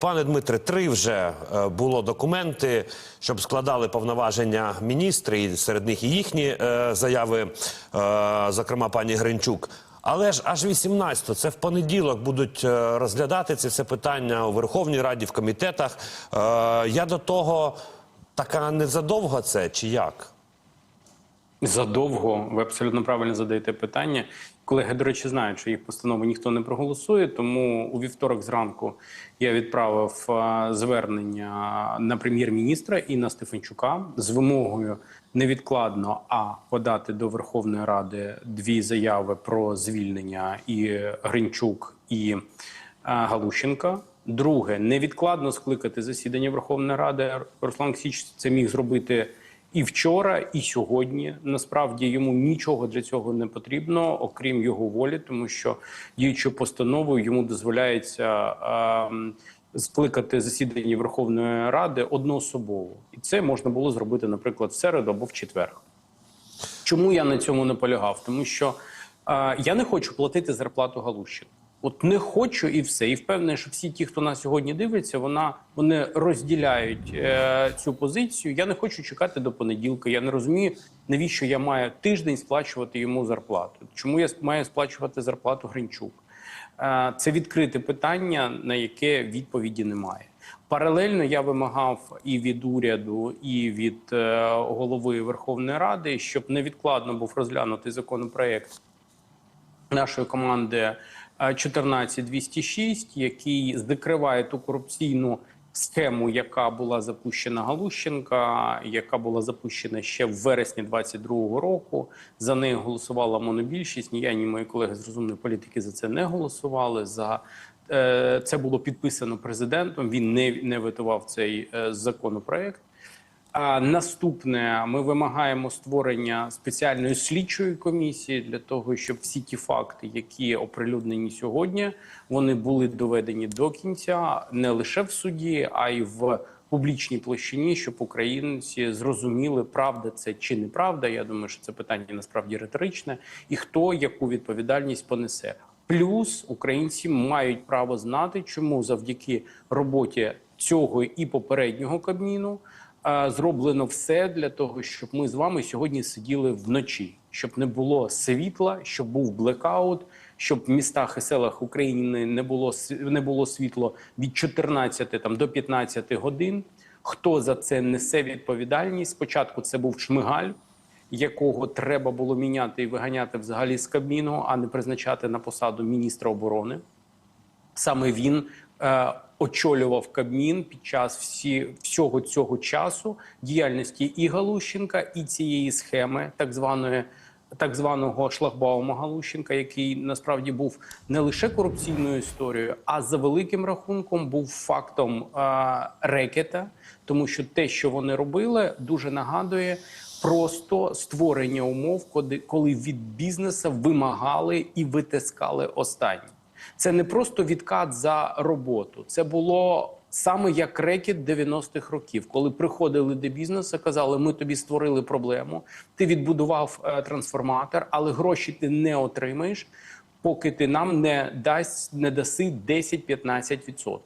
Пане Дмитре, три вже е, було документи, щоб складали повноваження міністри, і серед них і їхні е, заяви, е, зокрема пані Гринчук. Але ж аж 18-го, це в понеділок будуть розглядати це все питання у Верховній Раді, в комітетах. Я до того така не задовго це чи як? Задовго ви абсолютно правильно задаєте питання. Колеги, до речі, знають, що їх постанови ніхто не проголосує. Тому у вівторок зранку я відправив е, звернення на прем'єр-міністра і на Стефанчука з вимогою невідкладно а подати до Верховної Ради дві заяви про звільнення і Гринчук і е, Галущенка. Друге, невідкладно скликати засідання Верховної Ради. Руслан Олексійович це міг зробити і вчора, і сьогодні. Насправді йому нічого для цього не потрібно, окрім його волі, тому що діючою постановою йому дозволяється е, скликати засідання Верховної Ради одноособово, і це можна було зробити, наприклад, в середу або в четвер. Чому я на цьому наполягав? Тому що е, я не хочу платити зарплату Галущину. От не хочу і все. І впевнений, що всі ті, хто нас сьогодні дивиться, вона вони розділяють е, цю позицію. Я не хочу чекати до понеділка. Я не розумію, навіщо я маю тиждень сплачувати йому зарплату. Чому я маю сплачувати зарплату Гринчук? Е, це відкрите питання, на яке відповіді немає. Паралельно я вимагав і від уряду, і від е, голови Верховної Ради, щоб невідкладно був розглянутий законопроект нашої команди 14206, який здекриває ту корупційну схему, яка була запущена Галущенка, яка була запущена ще в вересні 22-го року. За нею голосувала монобільшість. Ні я, ні мої колеги з розумної політики за це не голосували. За е, це було підписано президентом. Він не, не ветував цей е, законопроект. Наступне ми вимагаємо створення спеціальної слідчої комісії для того, щоб всі ті факти, які оприлюднені сьогодні, вони були доведені до кінця не лише в суді, а й в публічній площині, щоб українці зрозуміли, правда це чи неправда. Я думаю, що це питання насправді риторичне, і хто яку відповідальність понесе. Плюс українці мають право знати, чому завдяки роботі цього і попереднього кабміну зроблено все для того, щоб ми з вами сьогодні сиділи вночі, щоб не було світла, щоб був блекаут, щоб в містах і селах України не було не було світло від 14 там до 15 годин. Хто за це несе відповідальність? Спочатку це був Шмигаль, якого треба було міняти і виганяти взагалі з кабміну, а не призначати на посаду міністра оборони. Саме він е, очолював Кабмін під час всі, всього цього часу діяльності і Галущенка, і цієї схеми, так званої. Так званого шлагбаума Галущенка, який насправді був не лише корупційною історією, а за великим рахунком був фактом е, рекета, тому що те, що вони робили, дуже нагадує просто створення умов, коли, від бізнесу вимагали і витискали останнє. Це не просто відкат за роботу. Це було саме як рекет 90-х років, коли приходили до бізнесу, казали: ми тобі створили проблему, ти відбудував е, трансформатор, але гроші ти не отримаєш, поки ти нам не дасть не даси 10-15%.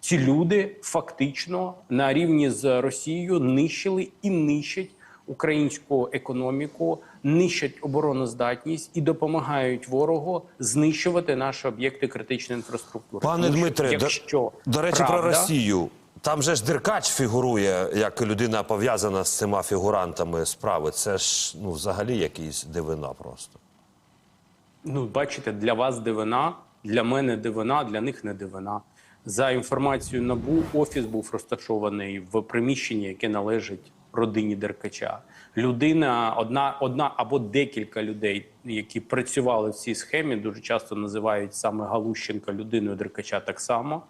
Ці люди фактично на рівні з Росією нищили і нищать українську економіку, нищать обороноздатність і допомагають ворогу знищувати наші об'єкти критичної інфраструктури. Пане Тому Дмитре, до, якщо до речі, про Росію. Там же ж Деркач фігурує як людина пов'язана з цими фігурантами справи. Це ж ну взагалі якийсь дивина просто. Ну, бачите, для вас дивина, для мене дивина, для них не дивина. За інформацією НАБУ, офіс був розташований в приміщенні, яке належить родині Деркача. Людина, одна, одна або декілька людей, які працювали в цій схемі, дуже часто називають саме Галущенка людиною Деркача так само.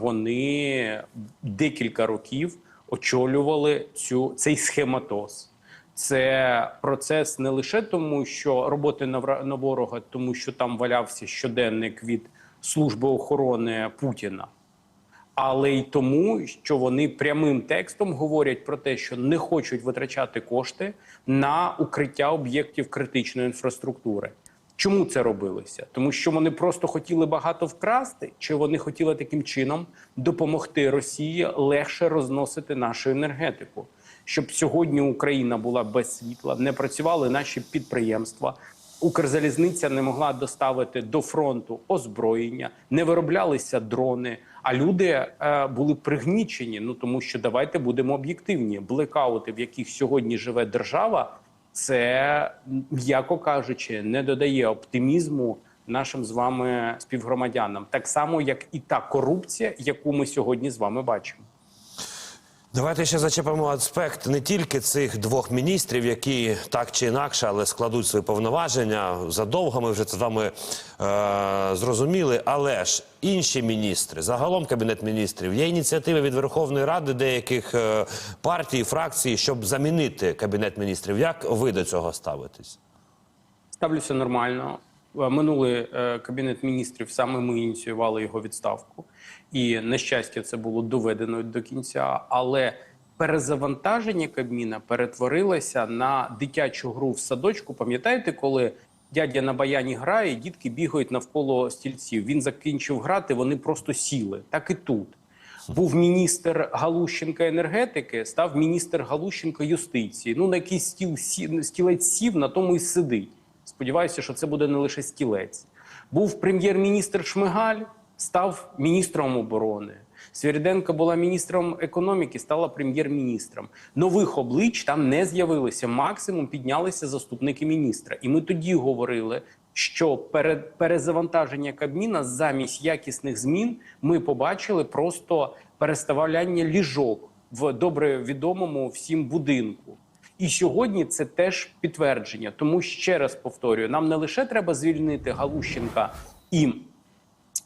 Вони декілька років очолювали цю цей схематоз. Це процес не лише тому, що роботи на ворога, тому що там валявся щоденник від служби охорони Путіна, але й тому, що вони прямим текстом говорять про те, що не хочуть витрачати кошти на укриття об'єктів критичної інфраструктури. Чому це робилося? Тому що вони просто хотіли багато вкрасти, чи вони хотіли таким чином допомогти Росії легше розносити нашу енергетику, щоб сьогодні Україна була без світла, не працювали наші підприємства. Укрзалізниця не могла доставити до фронту озброєння, не вироблялися дрони. А люди е, були пригнічені. Ну тому що давайте будемо об'єктивні. Блекаути, в яких сьогодні живе держава, це м'яко кажучи, не додає оптимізму нашим з вами співгромадянам, так само як і та корупція, яку ми сьогодні з вами бачимо. Давайте ще зачепимо аспект не тільки цих двох міністрів, які так чи інакше, але складуть свої повноваження задовго. Ми вже це з вами е, зрозуміли. Але ж інші міністри, загалом кабінет міністрів, є ініціативи від Верховної Ради деяких е, партій, фракцій, щоб замінити кабінет міністрів. Як ви до цього ставитесь? Ставлюся нормально. Е, Минулий е, кабінет міністрів саме ми ініціювали його відставку, і на щастя, це було доведено до кінця. Але перезавантаження Кабміна перетворилося на дитячу гру в садочку. Пам'ятаєте, коли дядя на баяні грає, дітки бігають навколо стільців. Він закінчив грати, вони просто сіли. Так і тут. Був міністр Галущенка енергетики, став міністр Галущенка юстиції. Ну на який стіл сі, стілець сів, на тому і сидить. Сподіваюся, що це буде не лише стілець. Був прем'єр-міністр Шмигаль, став міністром оборони. Свіріденко була міністром економіки, стала прем'єр-міністром. Нових облич там не з'явилося. Максимум піднялися заступники міністра. І ми тоді говорили, що перезавантаження Кабміна замість якісних змін ми побачили просто переставляння ліжок в добре відомому всім будинку. І сьогодні це теж підтвердження. Тому ще раз повторюю: нам не лише треба звільнити Галущенка і е,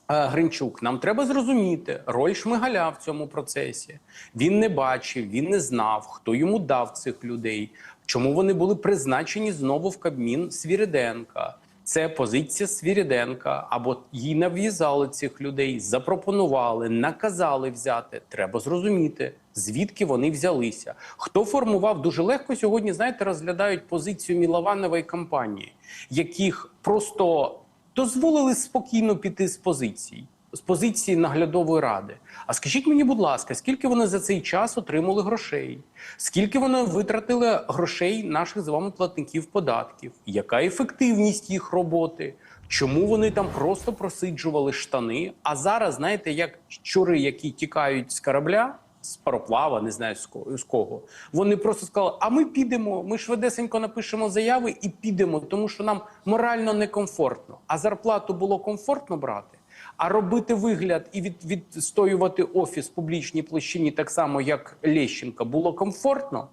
Гринчук. Нам треба зрозуміти роль Шмигаля в цьому процесі. Він не бачив, він не знав, хто йому дав цих людей, чому вони були призначені знову в Кабмін Свіриденка. Це позиція Свіріденка, або їй нав'язали цих людей, запропонували, наказали взяти. Треба зрозуміти, звідки вони взялися. Хто формував дуже легко сьогодні? Знаєте, розглядають позицію Мілованової кампанії, яких просто дозволили спокійно піти з позицій. З позиції наглядової ради. А скажіть мені, будь ласка, скільки вони за цей час отримали грошей? Скільки вони витратили грошей наших з вами платників податків? Яка ефективність їх роботи? Чому вони там просто просиджували штани? А зараз, знаєте, як щури, які тікають з корабля, з пароплава, не знаю з кого. Вони просто сказали: а ми підемо, ми швидесенько напишемо заяви і підемо, тому що нам морально некомфортно. А зарплату було комфортно брати. А робити вигляд і від, відстоювати офіс в публічній площині, так само як Лещенка, було комфортно.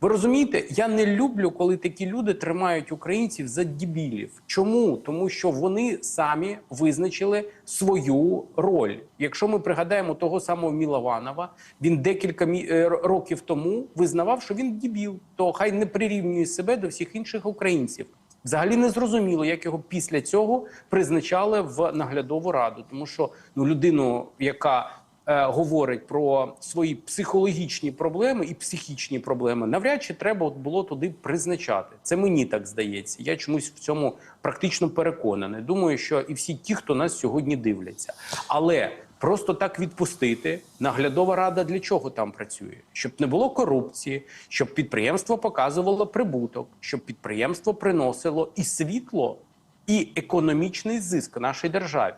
Ви розумієте, я не люблю, коли такі люди тримають українців за дібілів. Чому? Тому що вони самі визначили свою роль. Якщо ми пригадаємо того самого Мілованова, він декілька е, років тому визнавав, що він дібіл, то хай не прирівнює себе до всіх інших українців. Взагалі не зрозуміло, як його після цього призначали в наглядову раду, тому що ну людину, яка говорить про свої психологічні проблеми і психічні проблеми, навряд чи треба було туди призначати. Це мені так здається. Я чомусь в цьому практично переконаний. Думаю, що і всі ті, хто нас сьогодні дивляться, але просто так відпустити наглядова рада для чого там працює? Щоб не було корупції, щоб підприємство показувало прибуток, щоб підприємство приносило і світло, і економічний зиск нашій державі.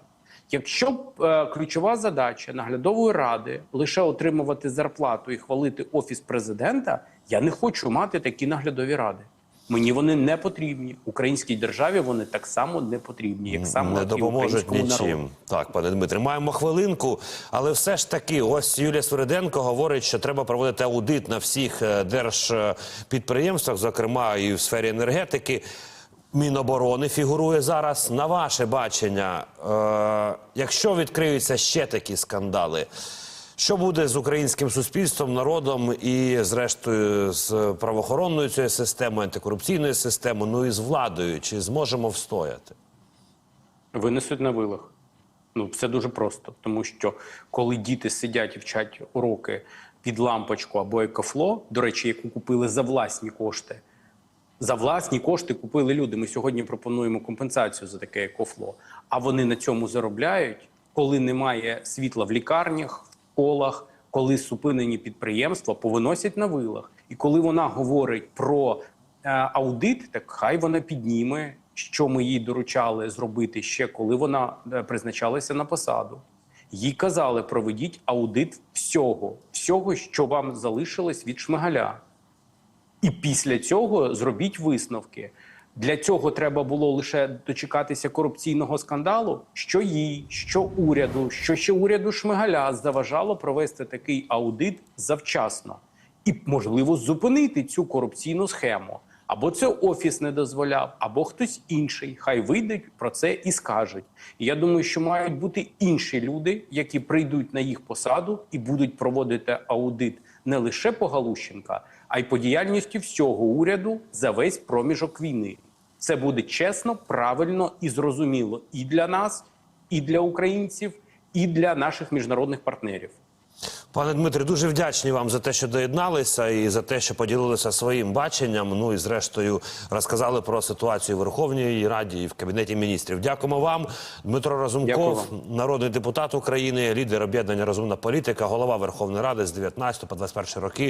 Якщо б е, ключова задача наглядової ради лише отримувати зарплату і хвалити офіс президента, я не хочу мати такі наглядові ради. Мені вони не потрібні. Українській державі вони так само не потрібні, як само не допоможуть нічим. народу. Так, пане Дмитре, маємо хвилинку, але все ж таки, ось Юлія Свириденко говорить, що треба проводити аудит на всіх е, держпідприємствах, зокрема і в сфері енергетики. Міноборони фігурує зараз. На ваше бачення, е, якщо відкриються ще такі скандали, що буде з українським суспільством, народом і, зрештою, з правоохоронною цією системою, антикорупційною системою, ну і з владою? Чи зможемо встояти? Винесуть на вилах. Ну, все дуже просто, тому що коли діти сидять і вчать уроки під лампочку або екофло, до речі, яку купили за власні кошти, За власні кошти купили люди. Ми сьогодні пропонуємо компенсацію за таке екофло. А вони на цьому заробляють, коли немає світла в лікарнях, в колах, коли зупинені підприємства, повиносять на вилах. І коли вона говорить про е, аудит, так хай вона підніме, що ми їй доручали зробити ще, коли вона е, призначалася на посаду. Їй казали, проведіть аудит всього, всього, що вам залишилось від шмигаля. І після цього зробіть висновки. Для цього треба було лише дочекатися корупційного скандалу, що їй, що уряду, що ще уряду Шмигаля заважало провести такий аудит завчасно і, можливо, зупинити цю корупційну схему. Або це офіс не дозволяв, або хтось інший. Хай вийдуть про це і скажуть. І я думаю, що мають бути інші люди, які прийдуть на їх посаду і будуть проводити аудит не лише по Галущенка, а й по діяльності всього уряду за весь проміжок війни. Це буде чесно, правильно і зрозуміло і для нас, і для українців, і для наших міжнародних партнерів. Пане Дмитре, дуже вдячні вам за те, що доєдналися, і за те, що поділилися своїм баченням. Ну і зрештою розказали про ситуацію в Верховній Раді і в кабінеті міністрів. Дякуємо вам, Дмитро Разумков, Дякую народний депутат України, лідер об'єднання Розумна політика, голова Верховної Ради з 19 по 21 роки.